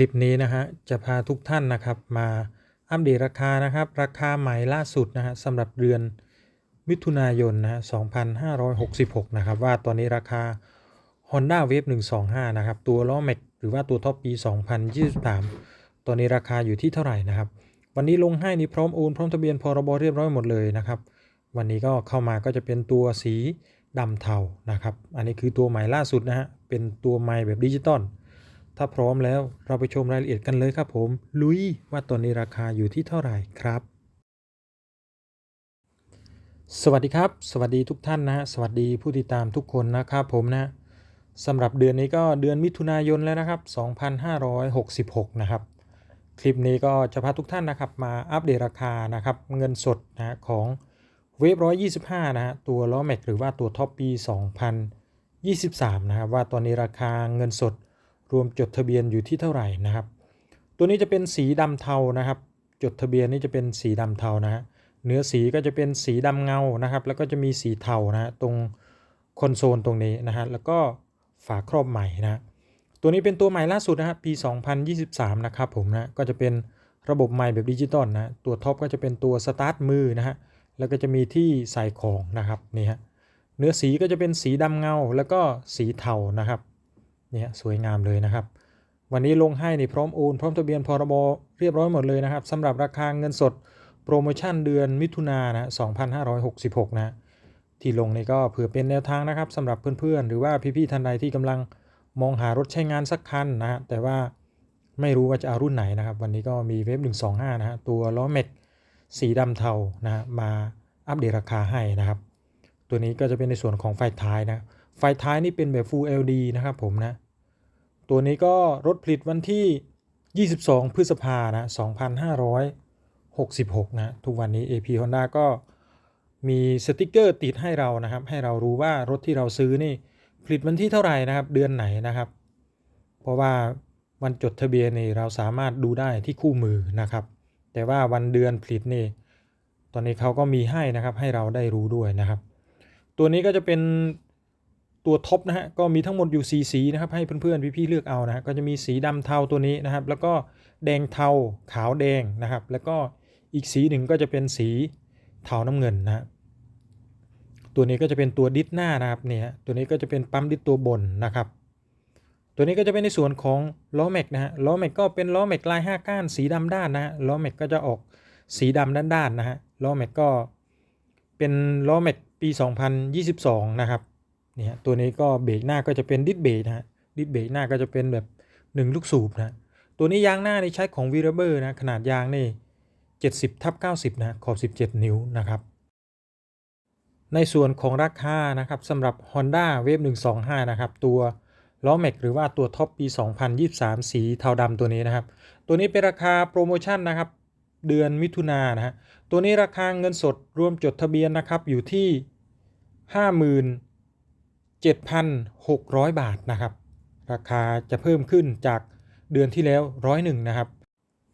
ลิปนี้นะฮะจะพาทุกท่านนะครับมาอัปเดตราคานะครับ ราคาใหม่ล่าสุดนะฮะสำหรับเดือนมิถุนายนนะฮะ2566 นะครับ ว่าตอนนี้ราคา Honda Wave 125 นะครับ ตัวล้อแม็กหรือว่าตัวท็อปปี 2023 ตอนนี้ราคาอยู่ที่เท่าไหร่นะครับ วันนี้ลงให้นี่พร้อมโอนพร้อมทะเบียนพรบเรียบร้อยหมดเลยนะครับ วันนี้ก็เข้ามาก็จะเป็นตัวสีดำเทานะครับ อันนี้คือตัวใหม่ล่าสุดนะฮะเป็นตัวใหม่แบบดิจิตอล ถ้าพร้อมแล้วเราไปชมรายละเอียดกันเลยครับผม ลุยว่าตอนนี้ราคาอยู่ที่เท่าไหร่ครับ สวัสดีครับ สวัสดีทุกท่านนะฮะสวัสดีผู้ติดตามทุกคนนะครับผมนะสำหรับเดือนนี้ก็เดือนมิถุนายนแล้วนะครับ 2566 นะครับ คลิปนี้ก็จะพาทุกท่านนะครับมาอัปเดตราคานะครับเงินสดนะของเวฟ125นะฮะตัวล้อแม็กหรือว่าตัวท็อปปี 2023 นะครับว่าตอนนี้ราคาเงินสด รวมจดทะเบียนอยู่ที่เท่าไหร่นะครับ ตัวนี้จะเป็นสีดำเทานะครับ จดทะเบียนนี่จะเป็นสีดำเทานะฮะเนื้อสีก็จะเป็นสีดำเงานะครับ แล้วก็จะมีสีเทานะฮะตรงคอนโซลตรงนี้นะฮะแล้วก็ฝาครอบใหม่นะตัวนี้เป็นตัวใหม่ล่าสุดนะฮะปี 2023 นะครับผมนะก็จะเป็นระบบใหม่แบบดิจิตอลนะตัวท็อปก็จะเป็นตัวสตาร์ทมือนะฮะแล้วก็จะมีที่ใส่ของนะครับนี่ฮะเนื้อสีก็จะเป็นสีดำเงาแล้วก็สีเทานะครับ เนี่ยสวยงามเลยนะครับ วันนี้ลงให้นี่พร้อมโอนพร้อมทะเบียนพรบเรียบร้อยหมดเลยนะครับสำหรับราคาเงินสดโปรโมชั่นเดือนมิถุนายนนะ2566 นะที่ลงนี่ก็เผื่อเป็นแนวทางนะครับสำหรับเพื่อนๆ หรือว่าพี่ๆท่านใดที่กำลังมองหารถใช้งานสักคันนะฮะแต่ว่าไม่รู้ว่าจะเอารุ่นไหนนะครับ วันนี้ก็มีเวฟ125 นะฮะตัวล้อเม็กสีดำเทานะฮะมาอัปเดตราคาให้นะครับ ตัวนี้ก็จะเป็นในส่วนของไฟท้ายนะ ไฟท้ายนี่เป็นแบบ Full LD นะครับผมนะ ตัวนี้ก็รถผลิตวันที่ 22 พฤษภานะ 2566 นะ ทุกวันนี้ AP Honda ก็มีสติกเกอร์ติดให้เรานะครับ ให้เรารู้ว่ารถที่เราซื้อนี่ผลิตวันที่เท่าไหร่นะครับ เดือนไหนนะครับ เพราะว่าวันจดทะเบียนนี่เราสามารถดูได้ที่คู่มือนะครับ แต่ว่าวันเดือนผลิตนี่ตอนนี้เขาก็มีให้นะครับให้เราได้รู้ด้วยนะครับ ตัวนี้ก็จะเป็น ตัวท็อปนะฮะก็มีทั้งหมดอยู่สีสีนะครับให้เพื่อนๆพี่ๆเลือกเอานะฮะก็จะมีสีดำเทาตัวนี้นะครับ แล้วก็แดงเทาขาวแดงนะครับ แล้วก็อีกสีหนึ่งก็จะเป็นสีเทาน้ำเงินนะฮะตัวนี้ก็จะเป็นตัวดิสหน้านะครับเนี่ยตัวนี้ก็จะเป็นปั๊มดิสตัวบนนะครับ ตัวนี้ก็จะเป็นในส่วนของล้อแม็กนะฮะล้อแม็กก็เป็นล้อแม็กลาย 5 ก้านสีดำด้านนะฮะล้อแม็กก็จะออกสีดำด้านๆนะฮะล้อแม็กก็เป็นล้อแม็กปี 2022 นะครับ เนี่ยตัวนี้ก็เบรกหน้าก็จะเป็นดิสเบรกนะฮะดิสเบรกหน้าก็จะเป็นแบบ 1 ลูกสูบนะตัวนี้ยางหน้าในใช้ของวีรเบอร์นะขนาดยางนี่70ทับ90นะขอบ 17 นิ้วนะครับ ในส่วนของราคานะครับสำหรับ Honda Wave 125 นะครับ ตัวล้อแม็กหรือว่าตัวท็อปปี 2023 สีเทาดำตัวนี้นะครับ ตัวนี้เป็นราคาโปรโมชั่นนะครับ เดือนมิถุนายนนะฮะตัวนี้ราคาเงินสดรวมจดทะเบียนนะครับอยู่ที่ 7,600 บาทนะครับ ราคาจะเพิ่มขึ้นจากเดือนที่แล้วร้อยหนึ่งนะครับ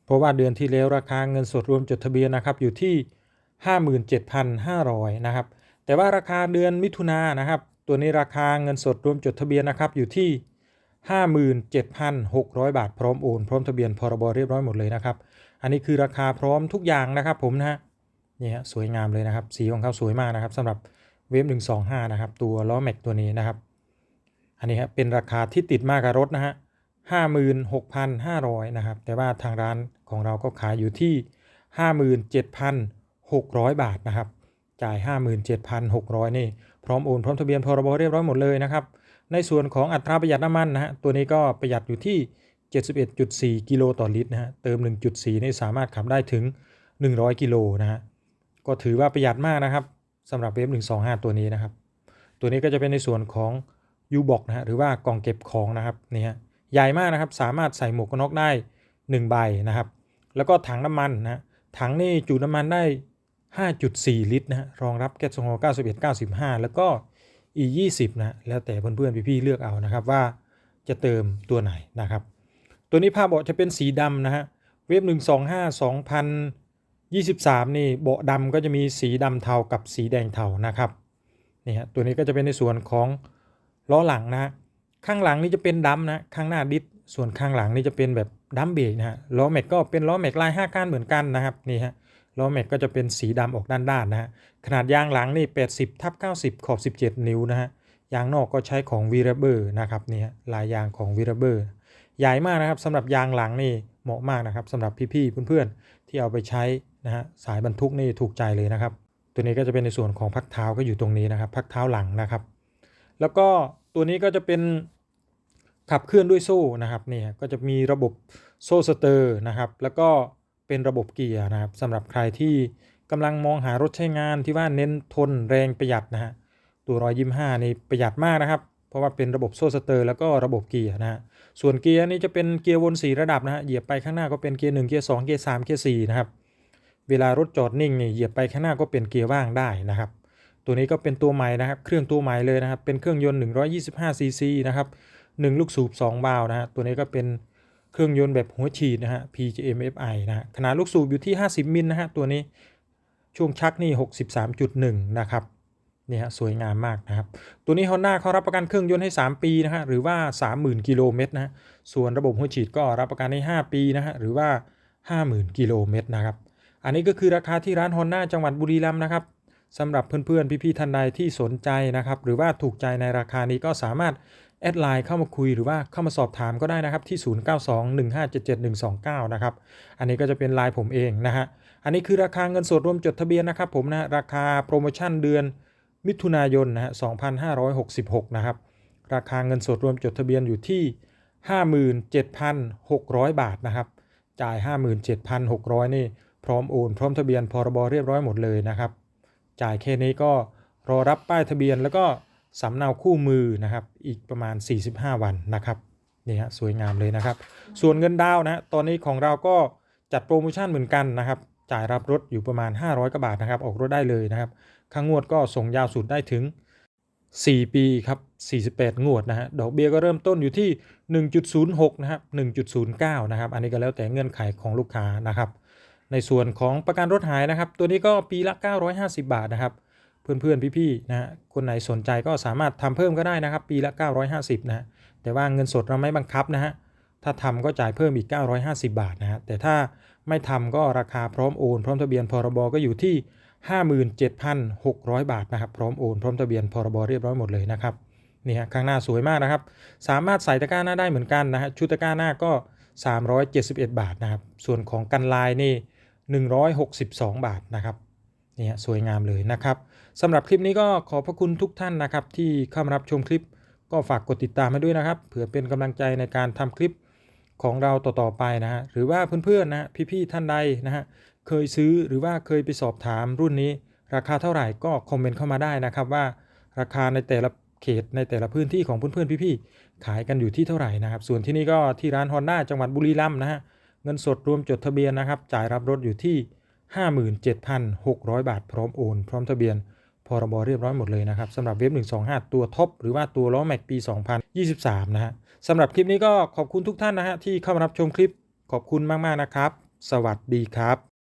เพราะว่าเดือนที่แล้วราคาเงินสดรวมจดทะเบียนนะครับอยู่ที่ 57,500นะครับ แต่ว่าราคาเดือนมิถุนายนนะครับ ตัวนี้ราคาเงินสดรวมจดทะเบียนนะครับอยู่ที่57,600 บาทพร้อมโอนพร้อมทะเบียนพรบเรียบร้อยหมดเลยนะครับ อันนี้คือราคาพร้อมทุกอย่างนะครับผมนะฮะนี่ฮะสวยงามเลยนะครับ สีของเขาสวยมากนะครับสำหรับ เวฟ125นะครับ ตัวล้อแม็กตัวนี้นะครับ อันนี้ครับเป็นราคาที่ติดมากกับรถนะฮะ56,500นะครับ แต่ว่าทางร้านของเราก็ขายอยู่ที่57,600บาทนะครับ จ่าย 57,600 นี่ พร้อมโอนพร้อมทะเบียนพรบเรียบร้อยหมดเลยนะครับ ในส่วนของอัตราประหยัดน้ำมันนะฮะ ตัวนี้ก็ประหยัดอยู่ที่ 71.4 กิโลต่อลิตรนะฮะ เติม 1.4 นี่สามารถขับได้ถึง 100 กิโลนะฮะ ก็ถือว่าประหยัดมากนะครับ สำหรับเวฟ125 ตัวนี้นะครับ ตัวนี้ก็จะเป็นในส่วนของยูบ็อกนะฮะหรือว่ากล่องเก็บของนะครับนี่ฮะใหญ่มากนะครับ สามารถใส่หมวกกันน็อกได้ 1 ใบนะครับ แล้วก็ถังน้ำมันนะถังนี่จุน้ำมันได้ 5.4 ลิตรนะฮะรองรับแก๊สโซฮอล์91 95 แล้วก็อี20นะแล้วแต่เพื่อนๆพี่ๆเลือกเอานะครับว่าจะเติมตัวไหนนะครับ ตัวนี้ผ้าเบาะจะเป็นสีดำนะฮะเวฟ125 23 นี่เบาะดำก็จะมีสีดำเทากับสีแดงเทานะครับนี่ฮะตัวนี้ก็จะเป็นในส่วนของล้อหลังนะข้างหลังนี่จะเป็นดำนะข้างหน้าดิสส่วนข้างหลังนี่จะเป็นแบบดัมเบรกนะฮะล้อแม็กก็เป็นล้อแม็กลาย5ก้านเหมือนกันนะครับนี่ฮะล้อแม็กก็จะเป็นสีดำออกด้านๆนะฮะขนาดยางหลังนี่ 80ทับ90 ขอบ 17 นิ้วนะฮะยางนอกก็ใช้ของ v ีเรเบอร์นะครับนี่ฮะลายยางของ v ีเรเบอร์ใหญ่มากนะครับสำหรับยางหลังนี่เหมาะมากนะครับสำหรับพี่ๆเพื่อนๆ ที่เอาไปใช้นะฮะสายบรรทุกนี่ถูกใจเลยนะครับ ตัวนี้ก็จะเป็นในส่วนของพักเท้าก็อยู่ตรงนี้นะครับ พักเท้าหลังนะครับ แล้วก็ตัวนี้ก็จะเป็นขับเคลื่อนด้วยโซ่นะครับเนี่ยก็จะมีระบบโซ่สเตอร์นะครับ แล้วก็เป็นระบบเกียร์นะครับสำหรับใครที่กำลังมองหารถใช้งานที่ว่าเน้นทนแรงประหยัดนะฮะตัวรอยยิ้มห้านี่ประหยัดมากนะครับ ราะว่าเป็นระบบโซ่สเตอร์แล้วก็ระบบเกียร์นะฮะส่วนเกียร์นี่จะเป็นเกียร์วนสีระดับนะฮะเหยียบไปข้างหน้าก็เป็นเกียร์หนึ่งเกียร์สองเกียร์สามเกียร์สี่นะครับเวลารถจอดนิ่งเนี่ยเหยียบไปข้างหน้าก็เป็นเกียร์ว่างได้นะครับ ตัวนี้ก็เป็นตัวใหม่นะครับ เครื่องตัวใหม่เลยนะครับ เป็นเครื่องยนต์ 125 ซีซีนะครับ 1 ลูกสูบ2บาล์วนะฮะตัวนี้ก็เป็นเครื่องยนต์แบบหัวฉีดนะฮะ PGM FI นะฮะขนาดลูกสูบอยู่ที่ 50 มิลนะฮะตัวนี้ช่วงชักนี่ 63.1 นะครับ นี่ฮะสวยงามมากนะครับ ตัวนี้ Honda เขารับประกันเครื่องยนต์ให้ 3 ปีนะฮะหรือว่า 30,000 กิโลเมตรนะส่วนระบบหัวฉีดก็รับประกันให้ 5 ปีนะฮะหรือว่า 50,000 กิโลเมตรนะครับ อันนี้ก็คือราคาที่ร้าน Honda จังหวัดบุรีรัมย์นะครับสำหรับเพื่อนๆ พี่ๆท่านใดที่สนใจนะครับ หรือว่าถูกใจในราคานี้ก็สามารถแอดไลน์เข้ามาคุยหรือว่าเข้ามาสอบถามก็ได้นะครับที่ 0921577129 นะครับ อันนี้ก็จะเป็นไลน์ผมเองนะฮะ อันนี้คือราคาเงินสดรวมจดทะเบียนนะครับผมนะ ราคาโปรโมชั่นเดือน มิถุนายนนะฮะ2566 นะครับ ราคาเงินสดรวมจดทะเบียนอยู่ที่ 57,600 บาทนะครับ จ่าย 57,600 นี่พร้อมโอน พร้อมทะเบียนพรบเรียบร้อยหมดเลยนะครับ จ่ายแค่นี้ก็รอรับป้ายทะเบียนแล้วก็สำเนาคู่มือนะครับ อีกประมาณ 45 วันนะครับนี่ฮะสวยงามเลยนะครับ ส่วนเงินดาวน์นะตอนนี้ของเราก็จัดโปรโมชั่นเหมือนกันนะครับ จ่ายรับรถอยู่ประมาณ 500กว่าบาทนะครับ ออกรถได้เลยนะครับ ค่างวดก็ส่งยาวสุดได้ถึง 4 ปีครับ 48 งวดนะฮะ ดอกเบี้ยก็เริ่มต้นอยู่ที่ 1.06 นะครับ 1.09 นะครับ อันนี้ก็แล้วแต่เงื่อนไขของลูกค้านะครับ ในส่วนของประกันรถหายนะครับ ตัวนี้ก็ปีละ 950 บาทนะครับ เพื่อนๆ พี่ๆ นะฮะ คนไหนสนใจก็สามารถทำเพิ่มก็ได้นะครับ ปีละ 950 นะฮะ แต่ว่าเงินสดเราไม่บังคับนะฮะ ถ้าทำก็จ่ายเพิ่มอีก 950 บาทนะฮะ แต่ถ้าไม่ทำก็ราคาพร้อมโอน พร้อมทะเบียนพรบก็อยู่ที่ 57,600 บาทนะครับ พร้อมโอนพร้อมทะเบียนพรบเรียบร้อยหมดเลยนะครับนี่ฮะข้างหน้าสวยมากนะครับ สามารถใส่ตะกร้าหน้าได้เหมือนกันนะฮะชุดตะกร้าหน้าก็ 371 บาทนะครับ ส่วนของกันลายนี่ 162 บาทนะครับนี่ฮะสวยงามเลยนะครับสำหรับคลิปนี้ก็ขอบพระคุณทุกท่านนะครับ ที่เข้ามารับชมคลิปก็ฝากกดติดตามให้ด้วยนะครับเผื่อเป็นกำลังใจในการทำคลิปของเราต่อๆไปนะฮะหรือว่าเพื่อนๆนะฮะพี่ๆท่านใดนะฮะ เคยซื้อหรือว่าเคยไปสอบถามรุ่นนี้ ราคาเท่าไหร่ก็คอมเมนต์เข้ามาได้นะครับว่าราคาในแต่ละเขตในแต่ละพื้นที่ของเพื่อนๆพี่ๆขายกันอยู่ที่เท่าไหร่นะครับ ส่วนที่นี่ก็ที่ร้านฮอนด้าจังหวัดบุรีรัมย์นะฮะเงินสดรวมจดทะเบียนนะครับ จ่ายรับรถอยู่ที่ 57,600 บาท พร้อมโอน พร้อมทะเบียนพรบเรียบร้อยหมดเลยนะครับสำหรับเว็บ 125 ตัวท็อปหรือว่าตัวล้อแม็กปี 2023 นะฮะสำหรับคลิปนี้ก็ขอบคุณทุกท่านนะฮะที่เข้ามารับชมคลิปขอบคุณมาก ๆ นะครับ สวัสดีครับ